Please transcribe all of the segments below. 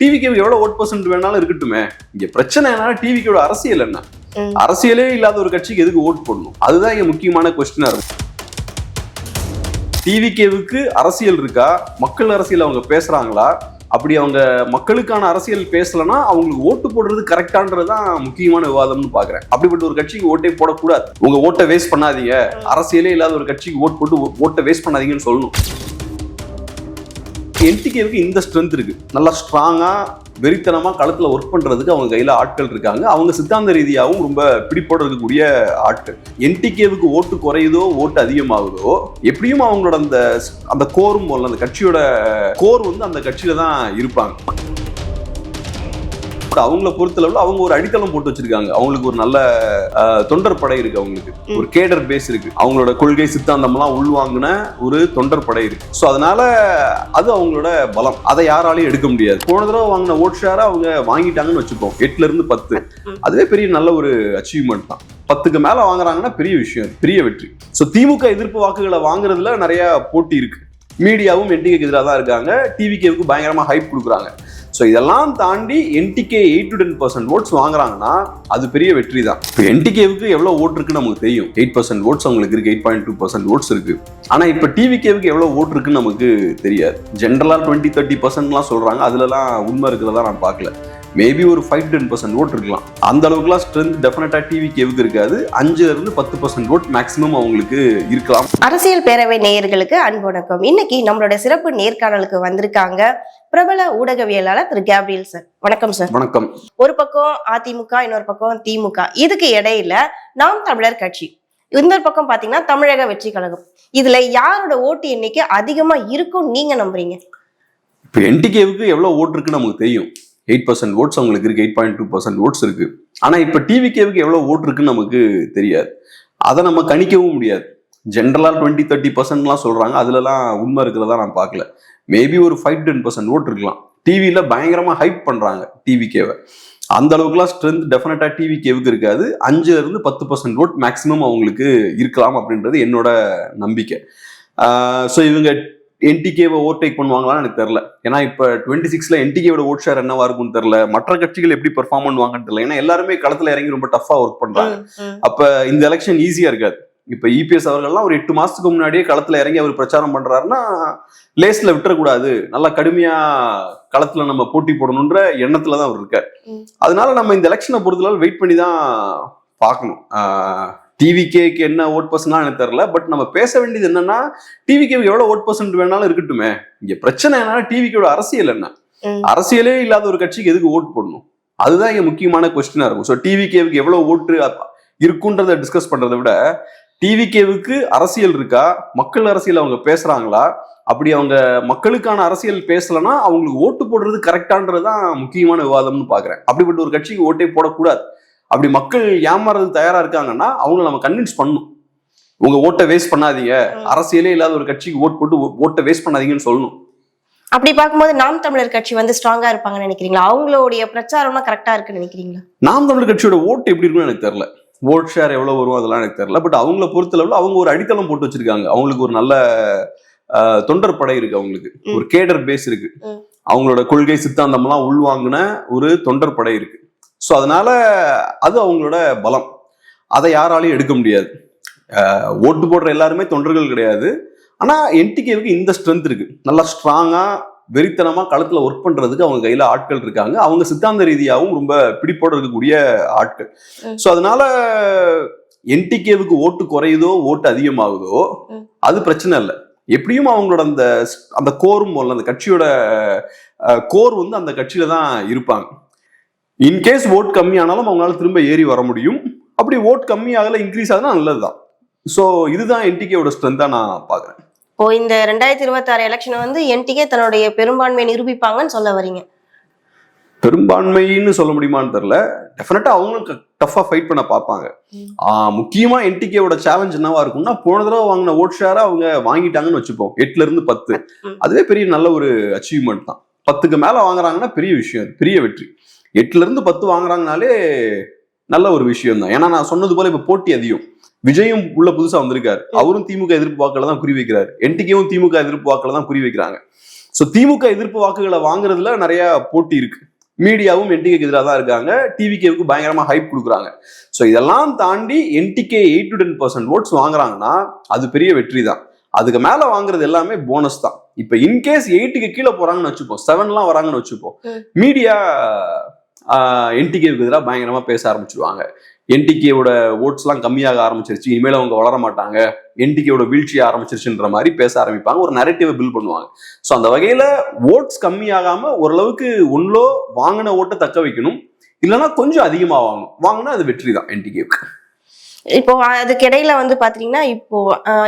டிவிக்கு எவ்வளவு vote percent வேணாலும் இருக்கட்டுமே. இங்க பிரச்சனை என்னன்னா டிவிக்கோட அரசியல் என்ன. அரசியலே இல்லாத ஒரு கட்சிக்கு எதுக்கு ஓட் போடணும்? அதுதான் இங்க முக்கியமான கொஸ்டினா இருக்கும் டிவிகேவுக்கு அரசியல் இருக்கா? மக்கள் அரசியல் அவங்க பேசுறாங்களா? அப்படி அவங்க மக்களுக்கான அரசியல் பேசலனா அவங்களுக்கு ஓட்டு போடுறது கரெக்டான்றது தான் முக்கியமான விவாதம்னு பாக்குறேன். அப்படிப்பட்ட ஒரு கட்சிக்கு ஓட்டே போடக்கூடாது. உங்க ஓட்டை வேஸ்ட் பண்ணாதீங்க. அரசியலே இல்லாத ஒரு கட்சிக்கு ஓட் போட்டு ஓட்டை வேஸ்ட் பண்ணாதீங்கன்னு சொல்லணும். என்டிகேவுக்கு இந்த ஸ்ட்ரென்த் இருக்குது நல்லா ஸ்ட்ராங்காக வெறித்தனமாக களத்தில் ஒர்க் பண்ணுறதுக்கு அவங்க கையில் ஆட்கள் இருக்காங்க. அவங்க சித்தாந்த ரீதியாகவும் ரொம்ப பிடிப்போட இருக்கக்கூடிய ஆட்கள். என்டிகேவுக்கு ஓட்டு குறையுதோ ஓட்டு அதிகமாகுதோ எப்படியும் அவங்களோட அந்த அந்த கோரும் போல அந்த கட்சியோட கோர் வந்து அந்த கட்சியில் தான் இருப்பாங்க. அவங்கள பொறுத்தளவுல அவங்க ஒரு அடித்தளம் போட்டு வச்சிருக்காங்க. அவங்களுக்கு ஒரு நல்ல தொண்டர் படை இருக்கு அவங்களுக்கு. ஒரு கேடர் பேஸ் இருக்கு. அவங்களோட கொள்கை சித்தாந்தம்லாம் உள்வாங்கின ஒரு தொண்டர் படை இருக்கு. ஸோ அதனால அது அவங்களோட பலம். அதை யாராலையும் எடுக்க முடியாது. போன தடவை வாங்கின ஓட் ஷேரை அவங்க வாங்கிட்டாங்கன்னு வச்சுப்போம் எட்டுல இருந்து பத்து. அதுவே பெரிய நல்ல ஒரு அச்சீவ்மெண்ட் தான். பத்துக்கு மேல வாங்குறாங்கன்னா பெரிய விஷயம். பெரிய வெற்றி. ஸோ திமுக எதிர்ப்பு வாக்குகளை வாங்குறதுல நிறைய போட்டி இருக்கு. மீடியாவும் என்டிகேக்கு எதிராக தான் இருக்காங்க. டிவிகேவுக்கு பயங்கரமா ஹைப் கொடுக்குறாங்க. ஸோ இதெல்லாம் தாண்டி NTK eight to ten percent votes வாங்குறாங்கன்னா அது பெரிய வெற்றி தான் இப்போ என்டிகேவுக்கு எவ்வளோ ஓட் இருக்குன்னு நமக்கு தெரியும். எயிட் பர்சன்ட் ஓட்ஸ் அவங்களுக்கு இருக்கு eight point two percent votes இருக்கு. ஆனால் இப்போ டிவிகேவுக்கு எவ்வளோ ஓட் இருக்குன்னு நமக்கு தெரியாது. ஜென்ரலாக டுவெண்ட்டி தேர்ட்டி பர்சன்ட்லாம் சொல்கிறாங்க அதுலலாம் உண்மை இருக்கிறதா நான் பார்க்கல. மேபி ஒரு ஃபைவ் டென் பர்சன்ட் ஓட் இருக்கலாம். அந்த அளவுக்குலாம் ஸ்ட்ரென்த் டெஃபினட்டாக டிவிகேவுக்கு இருக்காது. அஞ்சுல இருந்து பத்து பர்சன்ட் ஓட் மேக்ஸிமம் அவங்களுக்கு இருக்கலாம். அரசியல் பேரவை நேயர்களுக்கு அன்பு வணக்கம். இன்னைக்கு நம்மளோட சிறப்பு நேர்காணலுக்கு வந்திருக்காங்க பிரபல ஊடகவியலாளர் திரு கேப்ரியல் சார். வணக்கம் சார். வணக்கம். ஒரு பக்கம் அதிமுக இன்னொரு பக்கம் திமுக. இதுக்கு இடையில நாம் தமிழர் கட்சி. இந்த பக்கம் பாத்தீங்கன்னா தமிழக வெற்றி கழகம். இதுல யாரோட ஓட்டு எண்ணிக்கை அதிகமா இருக்கும் நீங்க நம்புறீங்க? இப்போ என்டிகேவுக்கு எவ்வளோ ஓட் இருக்குன்னு நமக்கு தெரியும். எயிட் பர்சன்ட் ஓட்ஸ் அவங்களுக்கு இருக்கு eight point two percent votes இருக்கு. ஆனால் இப்போ டிவிகேவுக்கு எவ்வளோ ஓட் இருக்குன்னு நமக்கு தெரியாது. அதை நம்ம கணிக்கவும் முடியாது. ஜென்ரலாக டுவெண்ட்டி தேர்ட்டி பர்சன்ட்லாம் சொல்கிறாங்க அதுலலாம் உண்மை இருக்கிறதா நான் பார்க்கல. மேபி ஒரு ஃபைவ் டென் பர்சன்ட் ஓட் இருக்கலாம். டிவியில் பயங்கரமாக ஹைப் பண்ணுறாங்க டிவிகேவை அந்த அளவுக்குலாம் ஸ்ட்ரென்த் டெஃபினட்டாக டிவிகேவுக்கு இருக்காது. அஞ்சுல இருந்து பத்து பர்சன்ட் ஓட் மேக்ஸிமம் அவங்களுக்கு இருக்கலாம் அப்படின்றது என்னோட நம்பிக்கை. ஸோ இவங்க என்டிகேவை ஓவர்டேக் பண்ணுவாங்களான்னு எனக்கு தெரியல. ஏன்னா இப்போ டுவெண்ட்டி சிக்ஸ்ல என்டிகேவோட ஓட் ஷேர் என்னவா இருக்கும்னு தெரியல. மற்ற கட்சிகள் எப்படி பெர்ஃபார்ம் பண்ணுவாங்கன்னு தெரியல. ஏன்னா எல்லாருமே களத்துல இறங்கி ரொம்ப டஃபா ஒர்க் ம். அப்ப இந்த எலெக்ஷன் ஈஸியா இருக்காது. இப்ப இபிஎஸ் அவர்கள்லாம் ஒரு எட்டு மாசத்துக்கு முன்னாடியே களத்துல இறங்கி அவர் பிரச்சாரம் பண்றாருன்னா லேஸ்ல விட்டுறக்கூடாது. நல்லா கடுமையா களத்துல நம்ம போட்டி போடணுன்ற எண்ணத்துல தான் அவர் இருக்கார். அதனால நம்ம இந்த எலெக்ஷனை பொறுத்தளவு வெயிட் பண்ணி தான் பார்க்கணும் டிவிகேக்கு என்ன ஓட் பர்சன்ட்லாம் எனக்கு தெரியல பட் நம்ம பேச வேண்டியது என்னன்னா டிவிகேக்கு எவ்வளவு ஓட் பர்சன்ட் வேணாலும் இருக்கட்டுமே. இங்க பிரச்சனை என்னன்னா டிவிக்கோட அரசியல் என்ன. அரசியலே இல்லாத ஒரு கட்சிக்கு எதுக்கு ஓட் போடணும்? அதுதான் இங்க முக்கியமான கொஸ்டினா இருக்கும். ஸோ டிவிகேவுக்கு எவ்வளவு ஓட்டு இருக்குன்றத டிஸ்கஸ் பண்றதை விட டிவிகேவுக்கு அரசியல் இருக்கா? மக்கள் அரசியல் அவங்க பேசுறாங்களா? அப்படி அவங்க மக்களுக்கான அரசியல் பேசலனா அவங்களுக்கு ஓட்டு போடுறது கரெக்டான்றது தான் முக்கியமான விவாதம்னு பாக்குறேன் அப்படிப்பட்ட ஒரு கட்சிக்கு ஓட்டே போடக்கூடாது. அப்படி மக்கள் ஏமாறது தயாரா இருக்காங்கன்னா அவங்கள நம்ம கன்வின்ஸ் பண்ணணும். உங்க ஓட்டை வேஸ்ட் பண்ணாதீங்க. அரசியலே இல்லாத ஒரு கட்சிக்கு ஓட் போட்டு ஓட்டை வேஸ்ட் பண்ணாதீங்கன்னு சொல்லணும். அப்படி பார்க்கும்போது நாம் தமிழர் கட்சி வந்து ஸ்ட்ராங்கா இருப்பாங்கன்னு நினைக்கிறீங்களா? அவங்களுடைய பிரச்சாரம்லாம் கரெக்டா இருக்குன்னு நினைக்கிறீங்களா? நாம் தமிழ் கட்சியோட ஓட்டு எப்படி இருக்குன்னு எனக்கு தெரியல. ஓட் ஷேர் எவ்வளவு வரும் அதெல்லாம் எனக்கு தெரியல. பட் அவங்கள பொறுத்தளவுல அவங்க ஒரு அடித்தளம் போட்டு வச்சிருக்காங்க. அவங்களுக்கு ஒரு நல்ல தொண்டர் படை இருக்கு அவங்களுக்கு. ஒரு கேடர் பேஸ் இருக்கு. அவங்களோட கொள்கை சித்தாந்தம்லாம் உள்வாங்கின ஒரு தொண்டர் படை இருக்கு. ஸோ அதனால அது அவங்களோட பலம். அதை யாராலையும் எடுக்க முடியாது. ஓட்டு போடுற எல்லாருமே தொண்டர்கள் கிடையாது. ஆனா என்டிகேவுக்கு இந்த ஸ்ட்ரென்த் இருக்கு. நல்லா ஸ்ட்ராங்கா வெறித்தனமா களத்துல ஒர்க் பண்றதுக்கு அவங்க கையில ஆட்கள் இருக்காங்க. அவங்க சித்தாந்த ரீதியாகவும் ரொம்ப பிடிப்போட இருக்கக்கூடிய ஆட்கள். ஸோ அதனால என்டிகேவுக்கு ஓட்டு குறையுதோ ஓட்டு அதிகமாகுதோ. அது பிரச்சனை இல்லை. எப்படியும் அவங்களோட அந்த அந்த கோரும் போல அந்த கட்சியோட கோர் வந்து அந்த கட்சியில தான் இருப்பாங்க. இன்கேஸ் ஓட் கம்மியானாலும் அவங்களால திரும்ப ஏறி வர முடியும். அப்படி ஓட் கம்மியாகல இன்க்ரீஸ் ஆகுதுன்னா நல்லதுதான். ஸோ இதுதான் என்டிகேவோட ஸ்ட்ரென்த்தா நான் பாக்குறேன் இப்போ இந்த ரெண்டாயிரத்தி இருபத்தி ஆறு எலெக்ஷனை வந்து என்டிகே தன்னுடைய பெரும்பான்மையை நிரூபிப்பாங்கன்னு சொல்ல வரீங்க. பெரும்பான்மைன்னு சொல்ல முடியுமான்னு தெரியல. டெஃபினட்டா அவங்களும் டஃபா ஃபைட் பண்ண பார்ப்பாங்க. முக்கியமா என்டிகேவோட சேலஞ்ச் என்னவா இருக்கும்னா போன தடவை வாங்கின ஓட் ஷேரை அவங்க வாங்கிட்டாங்கன்னு வச்சுப்போம். எட்டுல இருந்து பத்து. அதுவே பெரிய நல்ல ஒரு அச்சீவ்மெண்ட் தான். பத்துக்கு மேல வாங்குறாங்கன்னா பெரிய விஷயம் பெரிய வெற்றி. எட்டுல இருந்து பத்து வாங்குறாங்கனாலே நல்ல ஒரு விஷயம் தான் ஏன்னா நான் சொன்னது போல இப்ப போட்டி அதிகம். விஜயும் உள்ள புதுசா வந்திருக்காரு. அவரும் திமுக எதிர்ப்பு வாக்களை தான் குறி வைக்கிறாரு என்டிகேவும் திமுக எதிர்ப்பு வாக்களை தான் குறி வைக்கிறாங்க ஸோ திமுக எதிர்ப்பு வாக்குகளை வாங்குறதுல நிறைய போட்டி இருக்கு. மீடியாவும் என்டிகேக்கு எதிராக தான் இருக்காங்க. டிவிகேவுக்கு பயங்கரமா ஹைப் கொடுக்குறாங்க. ஸோ இதெல்லாம் தாண்டி NTK eight to ten percent votes வாங்குறாங்கன்னா அது பெரிய வெற்றி தான். அதுக்கு மேல வாங்குறது எல்லாமே போனஸ் தான். இப்ப இன்கேஸ் எயிட்டுக்கு கீழே போறாங்கன்னு வச்சுப்போம். செவன்லாம் வராங்கன்னு வச்சுப்போம். மீடியா என்டிகேவுக்கு எதிராக பயங்கரமாக பேச ஆரம்பிச்சிருவாங்க. என்டிகேவோட ஓட்ஸ்லாம் கம்மியாக ஆரம்பிச்சிருச்சு. இனிமேல் அவங்க வளர மாட்டாங்க. என்டிகேவோட வீழ்ச்சி ஆரம்பிச்சிருச்சுன்ற மாதிரி பேச ஆரம்பிப்பாங்க. ஒரு நரேட்டிவை பில் பண்ணுவாங்க. ஸோ அந்த வகையில் ஓட்ஸ் கம்மியாகாமல் ஓரளவுக்கு ஒன்றோ வாங்கின ஓட்டை தக்க வைக்கணும். இல்லைன்னா கொஞ்சம் அதிகமாக வாங்கணும். வாங்கினா அது வெற்றி தான் என்டிகேவுக்கு இப்போ அதுக்கு இடையில வந்து பாத்தீங்கன்னா இப்போ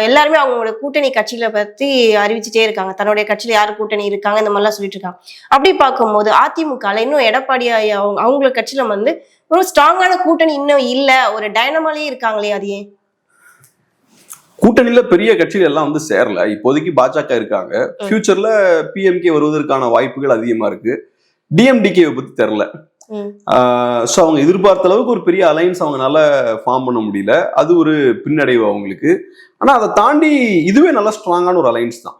எல்லாருமே அவங்களோட கூட்டணி கட்சிகளை பத்தி அறிவிச்சுட்டே இருக்காங்க. தன்னுடைய கட்சியில யார் கூட்டணி இருக்காங்க இந்த மாதிரிலாம் சொல்லிட்டு இருக்காங்க. அப்படி பார்க்கும்போது அதிமுகல இன்னும் எடப்பாடி அவங்க அவங்களோட கட்சியில வந்து ஒரு ஸ்ட்ராங்கான கூட்டணி இன்னும் இல்ல. ஒரு டைனமாலே இருக்காங்களே அது ஏன் கூட்டணியில பெரிய கட்சிகள் எல்லாம் வந்து சேரல. இப்போதைக்கு பாஜக இருக்காங்க. ஃபியூச்சர்ல பிஎம்கே வருவதற்கான வாய்ப்புகள் அதிகமா இருக்கு. டிஎம்டிகேவை பத்தி தெரில. ஸோ அவங்க எதிர்பார்த்த அளவுக்கு ஒரு பெரிய அலைன்ஸ் அவங்கனால ஃபார்ம் பண்ண முடியல. அது ஒரு பின்னடைவு அவங்களுக்கு. ஆனா அதை தாண்டி இதுவே நல்ல ஸ்ட்ராங்கான ஒரு அலைன்ஸ் தான்.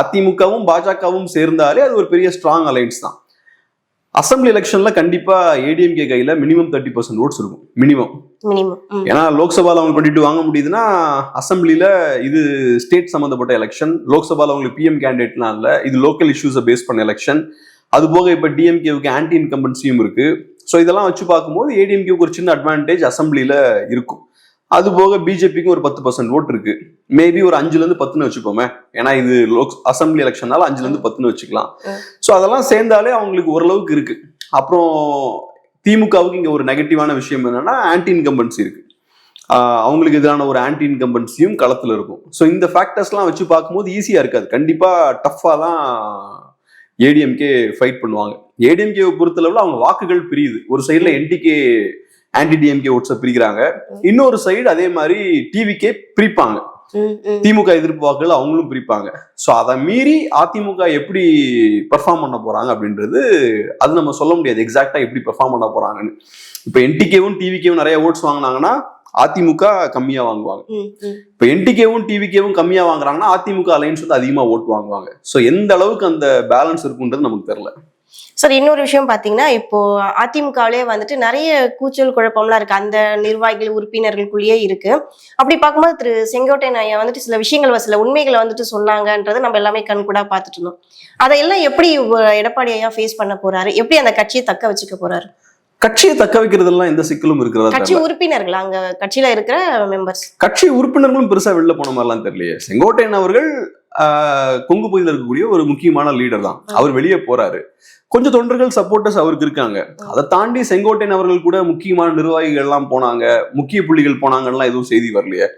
அதிமுகவும் பாஜகவும் சேர்ந்தாலே அது ஒரு பெரிய ஸ்ட்ராங் அலைன்ஸ் தான். அசம்பிளி எலெக்ஷன்ல கண்டிப்பா ஏடிஎம்கே கையில மினிமம் தேர்ட்டி பர்சன்ட் ஓட்ஸ் இருக்கும். மினிமம் ஏன்னா லோக்சபால அவங்க பண்ணிட்டு வாங்க முடியுதுன்னா அசம்பிளில இது ஸ்டேட் சம்பந்தப்பட்ட எலெக்ஷன் லோக்சபால அவங்களுக்கு பிஎம் கேண்டிடேட்லாம் இல்ல இது லோக்கல் இஷ்யூஸை பேஸ் பண்ண எலெக்ஷன் அது போக இப்ப டிஎம்கேவுக்கு ஆன்டி இன்கம்பன்சியும் இருக்கு. ஸோ இதெல்லாம் வச்சு பார்க்கும்போது ஏடிஎம்கேவுக்கு ஒரு சின்ன அட்வான்டேஜ் அசம்பிளில இருக்கும். அது போக பிஜேபிக்கும் ஒரு பத்து பர்சன்ட் ஓட் இருக்கு. மேபி ஒரு அஞ்சுல இருந்து பத்துன்னு வச்சுப்போமே. ஏன்னா இது லோக் அசம்பிளி எலெக்ஷனால அஞ்சுல இருந்து பத்துன்னு வச்சுக்கலாம். ஸோ அதெல்லாம் சேர்ந்தாலே அவங்களுக்கு ஓரளவுக்கு இருக்கு. அப்புறம் திமுகவுக்கு இங்க ஒரு நெகட்டிவான விஷயம் என்னன்னா ஆன்டி இன்கம்பன்சி இருக்கு. அவங்களுக்கு எதிரான ஒரு ஆன்டி இன்கம்பன்சியும் களத்துல இருக்கும். ஸோ இந்த ஃபேக்டர்ஸ்லாம் வச்சு பார்க்கும்போது ஈஸியா இருக்காது. கண்டிப்பா டஃப்பாக தான் ஏடிஎம்கே ஃபைட் பண்ணுவாங்க. ஏடிஎம்கேவை பொறுத்தளவில் அவங்க வாக்குகள் பிரியுது. ஒரு சைடுல என்டிகே ஆன்டி டிஎம்கே ஓட்ஸை பிரிக்கிறாங்க. இன்னொரு சைடு அதே மாதிரி டிவிக்கே பிரிப்பாங்க. திமுக எதிர்ப்பு வாக்குகள் அவங்களும் பிரிப்பாங்க. ஸோ அதை மீறி அதிமுக எப்படி பெர்ஃபார்ம் பண்ண போறாங்க அப்படின்றது அது நம்ம சொல்ல முடியாது. எக்ஸாக்டா எப்படி பெர்ஃபார்ம் பண்ண போறாங்கன்னு. இப்போ என்டிகேவும் டிவிகேவும் நிறைய ஓட்ஸ் வாங்கினாங்கன்னா அதிமுக கம்மியா வாங்குவாங்க. இப்போ என்டிகேவும் டிவிகேவும் கம்மியா வாங்குறாங்கன்னா அதிமுக அலைன்ஸ் வந்து அதிகமா ஓட்டு வாங்குவாங்க. ஸோ எந்த அளவுக்கு அந்த பேலன்ஸ் இருக்குன்றது நமக்கு தெரியல. சார் இன்னொரு விஷயம் பாத்தீங்கன்னா இப்போ அதிமுகவிலே வந்துட்டு நிறைய கூச்சல் குழப்பம்லாம் இருக்கு. அந்த நிர்வாகிகள் உறுப்பினர்களுக்குள்ளேயே இருக்கு. அப்படி பார்க்கும்போது திரு செங்கோட்டையன் ஐயா வந்துட்டு சில விஷயங்கள் சில உண்மைகளை வந்துட்டு சொன்னாங்கன்றதை நம்ம எல்லாமே கண்கூடா பார்த்துட்டு இருந்தோம். அதையெல்லாம் எப்படி எடப்பாடி ஐயா ஃபேஸ் பண்ண போறாரு? எப்படி அந்த கட்சியை தக்க வச்சுக்க போறாரு? கட்சியை தக்க வைக்கிறதெல்லாம் எந்த சிக்கலும் இருக்கிறதா கட்சி உறுப்பினர்கள் அங்க கட்சியில இருக்கிற மெம்பர்ஸ் கட்சி உறுப்பினர்களும் பெருசா வெளில போன மாதிரிலாம் தெரியலையே. செங்கோட்டையன் அவர்கள் கொங்கு பகுதியில் இருக்கக்கூடிய ஒரு முக்கியமான லீடர் தான். அவர் வெளியே போறாரு. கொஞ்சம் தொண்டர்கள் சப்போர்ட்டர்ஸ் அவருக்கு இருக்காங்க. அதை தாண்டி செங்கோட்டையன் அவர்கள் கூட முக்கியமான நிர்வாகிகள் எல்லாம் போனாங்க. முக்கிய புள்ளிகள் போனாங்கலாம் எதுவும் செய்தி வரலையே.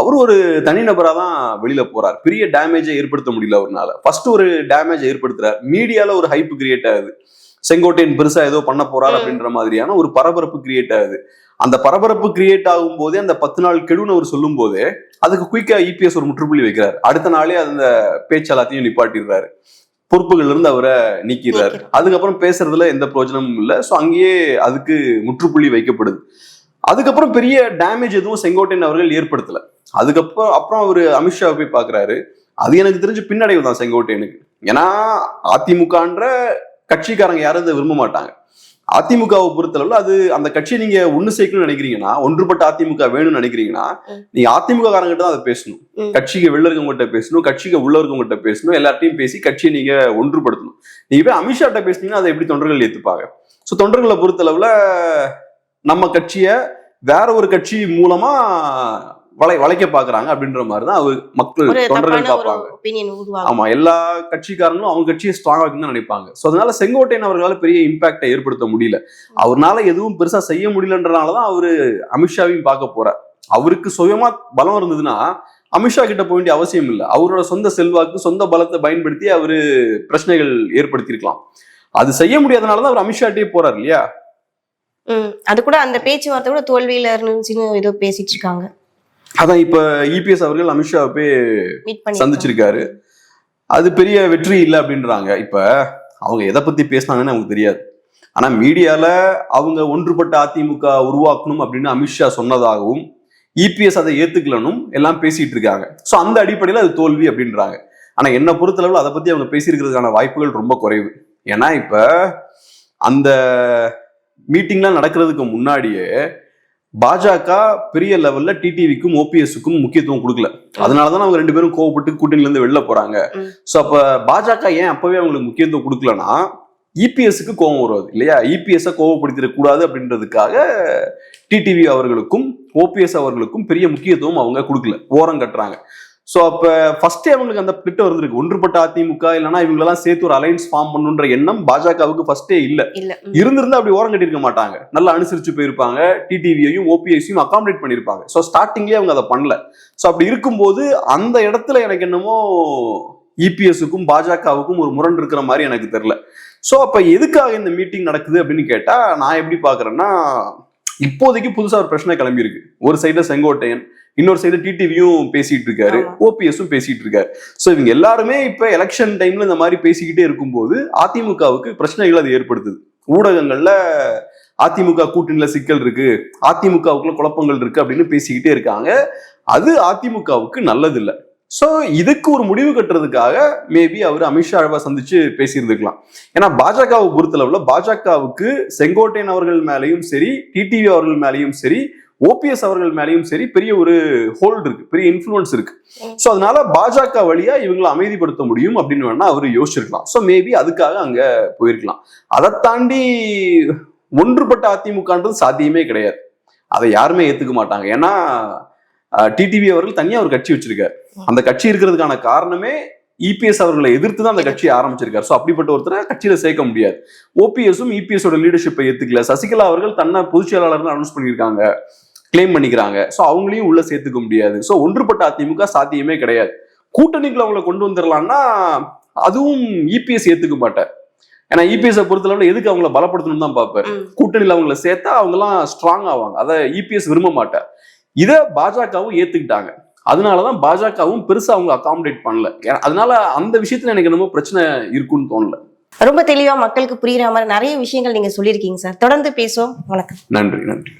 அவர் ஒரு தனிநபரா தான் வெளியில போறார். பெரிய டேமேஜை ஏற்படுத்த முடியல அவர்னால. ஃபர்ஸ்ட் ஒரு டேமேஜ் ஏற்படுத்துறார். மீடியால ஒரு ஹைப் கிரியேட் ஆகுது. செங்கோட்டையன் பெருசா ஏதோ பண்ண போறார். அப்படின்ற மாதிரியான ஒரு பரபரப்பு கிரியேட் ஆகுது. அந்த பரபரப்பு கிரியேட் ஆகும் போதே அந்த பத்து நாள் கெடுன்னு அவர் சொல்லும் போதே அதுக்கு குயிக்கா இபிஎஸ் ஒரு முற்றுப்புள்ளி வைக்கிறார். அடுத்த நாளே அந்த பேச்சு எல்லாத்தையும் நிப்பாட்டிடுறாரு. பொறுப்புகள்ல இருந்து அவரை நீக்கிறாரு. அதுக்கப்புறம் பேசுறதுல எந்த பிரயோஜனமும் இல்லை. ஸோ அங்கேயே அதுக்கு முற்றுப்புள்ளி வைக்கப்படுது. அதுக்கப்புறம் பெரிய டேமேஜ் எதுவும் செங்கோட்டையன் அவர்கள் ஏற்படுத்தல. அதுக்கப்புறம் அப்புறம் அவர் அமித்ஷா போய் பார்க்கறாரு. அது எனக்கு தெரிஞ்ச பின்னடைவு தான் செங்கோட்டையனுக்கு. ஏன்னா அதிமுகன்ற கட்சிக்காரங்க யாரும் இதை விரும்ப மாட்டாங்க அதிமுகவை பொறுத்தளவுல அது அந்த கட்சியை நீங்க ஒண்ணு சேர்க்கணும்னு நினைக்கிறீங்கன்னா ஒன்றுபட்ட அதிமுக வேணும்னு நினைக்கிறீங்கன்னா. நீங்க அதிமுக காரங்கிட்ட தான் அதை பேசணும். கட்சிக்கு வெளில இருக்கவங்ககிட்ட பேசணும் கட்சிக்கு உள்ள இருக்கவங்ககிட்ட பேசணும் எல்லார்ட்டையும் பேசி கட்சியை நீங்க ஒன்றுபடுத்தணும் நீங்க போய் அமித்ஷாட்ட பேசுனீங்கன்னா அதை எப்படி தொண்டர்கள் ஏத்துப்பாங்க ஸோ தொண்டர்களை பொறுத்தளவுல நம்ம கட்சியை வேற ஒரு கட்சி மூலமா வளை வளைக்க பாக்குறாங்க அப்படின்ற மாதிரி தான் அவர் மக்கள் தொண்டர்கள் பார்ப்பாங்க ஆமா எல்லா கட்சிக்காரங்களும் அவங்க கட்சியை இருக்குன்னு தான் நினைப்பாங்க. சோ அதனால செங்கோட்டையன் அவர்களால பெரிய இம்பாக்டை ஏற்படுத்த முடியல. அவர்னால எதுவும் பெருசா செய்ய முடியலன்றனாலதான் அவரு அமித்ஷாவையும் பார்க்க போறார். அவருக்கு சுயமா பலம் இருந்ததுன்னா அமித்ஷா கிட்ட போக வேண்டிய அவசியம் இல்லை. அவரோட சொந்த செல்வாக்கு சொந்த பலத்தை பயன்படுத்தி அவரு பிரச்சனைகள் ஏற்படுத்தியிருக்கலாம். அது செய்ய முடியாதனாலதான் அவர் அமித்ஷாட்டே போறார் இல்லையா? ம். அது கூட அந்த பேச்சுவார்த்தை கூட தோல்வியில இருந்துச்சுன்னு ஏதோ பேசிட்டு இருக்காங்க. அதான் இப்ப இபிஎஸ் அவர்கள் அமித்ஷாவை போய் சந்திச்சிருக்காரு. அது பெரிய வெற்றி இல்லை அப்படின்றாங்க. இப்ப அவங்க எதை பத்தி பேசினாங்கன்னு நமக்கு தெரியாது. ஆனா மீடியால அவங்க ஒன்றுபட்ட அதிமுக உருவாக்கணும் அப்படின்னு அமித்ஷா சொன்னதாகவும் இபிஎஸ் அதை ஏத்துக்கலனும் எல்லாம் பேசிட்டு இருக்காங்க. சோ அந்த அடிப்படையில அது தோல்வி அப்படின்றாங்க. ஆனா என்ன பொறுத்தளவில் அதை பத்தி அவங்க பேசியிருக்கிறதுக்கான வாய்ப்புகள் ரொம்ப குறைவு. ஏன்னா இப்ப அந்த மீட்டிங்லாம் நடக்கிறதுக்கு முன்னாடியே பாஜக பெரிய லெவல்ல டிடிவிக்கும் ஓபிஎஸ்க்கும் முக்கியத்துவம் கொடுக்கல. அதனாலதான் அவங்க ரெண்டு பேரும் கோவப்பட்டு கூட்டணியில இருந்து வெளில போறாங்க. சோ அப்ப பாஜக ஏன் அப்பவே அவங்களுக்கு முக்கியத்துவம் கொடுக்கலனா இபிஎஸ்க்கு கோவம் வருவது இல்லையா? இபிஎஸ் கோவப்படுத்திடக் கூடாது அப்படின்றதுக்காக டிடிவி அவர்களுக்கும் ஓபிஎஸ் அவர்களுக்கும் பெரிய முக்கியத்துவம் அவங்க கொடுக்கல. ஓரம் கட்டுறாங்க. சோ அப்ப ஃபர்ஸ்டே அவங்களுக்கு அந்த பிட்ட வந்திருக்கு ஒன்றுபட்ட அதிமுக இல்லைன்னா இவங்களெல்லாம் சேர்த்து ஒரு அலைன்ஸ் ஃபார்ம் பண்ணுன்ற எண்ணம் பாஜகவுக்கு ஃபர்ஸ்டே இல்ல. இருந்திருந்தா அப்படி ஓரம் கட்டியிருக்க மாட்டாங்க. நல்லா அனுசரிச்சு போயிருப்பாங்க. டிடிவியையும் ஓபிஎஸ்ஸையும் அகாமடேட் பண்ணியிருப்பாங்க. ஸோ ஸ்டார்டிங்லேயே அவங்க அதை பண்ணல. ஸோ அப்படி இருக்கும்போது அந்த இடத்துல எனக்கு என்னமோ E இபிஎஸ்க்கும் பாஜகவுக்கும் ஒரு முரண் இருக்கிற மாதிரி எனக்கு தெரியல. ஸோ அப்ப எதுக்காக இந்த மீட்டிங் நடக்குது அப்படின்னு கேட்டா நான் எப்படி பாக்குறேன்னா இப்போதைக்கு புதுசா ஒரு பிரச்சனை கிளம்பி இருக்கு ஒரு சைடுல செங்கோட்டையன் இன்னொரு சைடு டிடிவியும் பேசிட்டு இருக்காரு. ஓபிஎஸும் பேசிட்டு இருக்காரு. ஸோ இவங்க எல்லாருமே இப்ப எலெக்ஷன் டைம்ல இந்த மாதிரி பேசிக்கிட்டே இருக்கும்போது அதிமுகவுக்கு பிரச்சனைகள் அது ஏற்படுத்துது. ஊடகங்கள்ல அதிமுக கூட்டணியில சிக்கல் இருக்கு. அதிமுகவுக்குள்ள குழப்பங்கள் இருக்கு அப்படின்னு பேசிக்கிட்டே இருக்காங்க. அது அதிமுகவுக்கு நல்லது இல்ல ஸோ இதுக்கு ஒரு முடிவு கட்டுறதுக்காக மேபி அவர் அமித்ஷாவை சந்திச்சு பேசியிருந்துக்கலாம் ஏன்னா பாஜகவை பொறுத்தளவுல பாஜகவுக்கு செங்கோட்டையன் அவர்கள் மேலேயும் சரி டிடிவி அவர்கள் மேலேயும் சரி ஓபிஎஸ் அவர்கள் மேலேயும் சரி பெரிய ஒரு ஹோல்டு இருக்கு பெரிய இன்ஃப்ளூயன்ஸ் இருக்கு. ஸோ அதனால பாஜக வழியா இவங்களை அமைதிப்படுத்த முடியும் அப்படின்னு வேணா அவர் யோசிச்சிருக்கலாம். ஸோ மேபி அதுக்காக அங்க போயிருக்கலாம். அதை தாண்டி ஒன்றுபட்ட அதிமுகன்றது சாத்தியமே கிடையாது. அதை யாருமே ஏத்துக்க மாட்டாங்க. ஏன்னா டிடிவி அவர்கள் தனியா ஒரு கட்சி வச்சிருக்காரு. அந்த கட்சி இருக்கிறதுக்கான காரணமே இபிஎஸ் அவர்களை எதிர்த்து தான் அந்த கட்சியை ஆரம்பிச்சிருக்காரு. ஸோ அப்படிப்பட்ட ஒருத்தரை கட்சியில சேர்க்க முடியாது. ஓபிஎஸும் இபிஎஸோட லீடர்ஷிப்பை ஏத்துக்கல. சசிகலா அவர்கள் தன்னை பொதுச் செயலாளர்னு அனௌன்ஸ் பண்ணியிருக்காங்க. கிளைம் பண்ணிக்கிறாங்க. ஸோ அவங்களையும் உள்ள சேர்த்துக்க முடியாது. ஸோ ஒன்றுபட்ட அதிமுக சாத்தியமே கிடையாது. கூட்டணிக்குள்ள அவங்களை கொண்டு வந்துடலாம்னா அதுவும் இபிஎஸ் ஏத்துக்க மாட்டார். ஏன்னா இபிஎஸ் பொறுத்தளவுல எதுக்கு அவங்கள பலப்படுத்தணும் தான் பார்ப்பார். ம். கூட்டணியில அவங்கள சேர்த்தா அவங்கலாம் ஸ்ட்ராங் ஆவாங்க. அதை இபிஎஸ் விரும்ப மாட்டார். இதை பாஜகவும் ஏத்துக்கிட்டாங்க. அதனாலதான் பாஜகவும் பெருசா அவங்க அகாமடேட் பண்ணல. அதனால அந்த விஷயத்துல எனக்கு என்னமோ பிரச்சனை இருக்குன்னு தோணல. ரொம்ப தெளிவா மக்களுக்கு புரியுற மாதிரி நிறைய விஷயங்கள் நீங்க சொல்லியிருக்கீங்க சார். தொடர்ந்து பேசுவோம். வணக்கம். நன்றி நன்றி.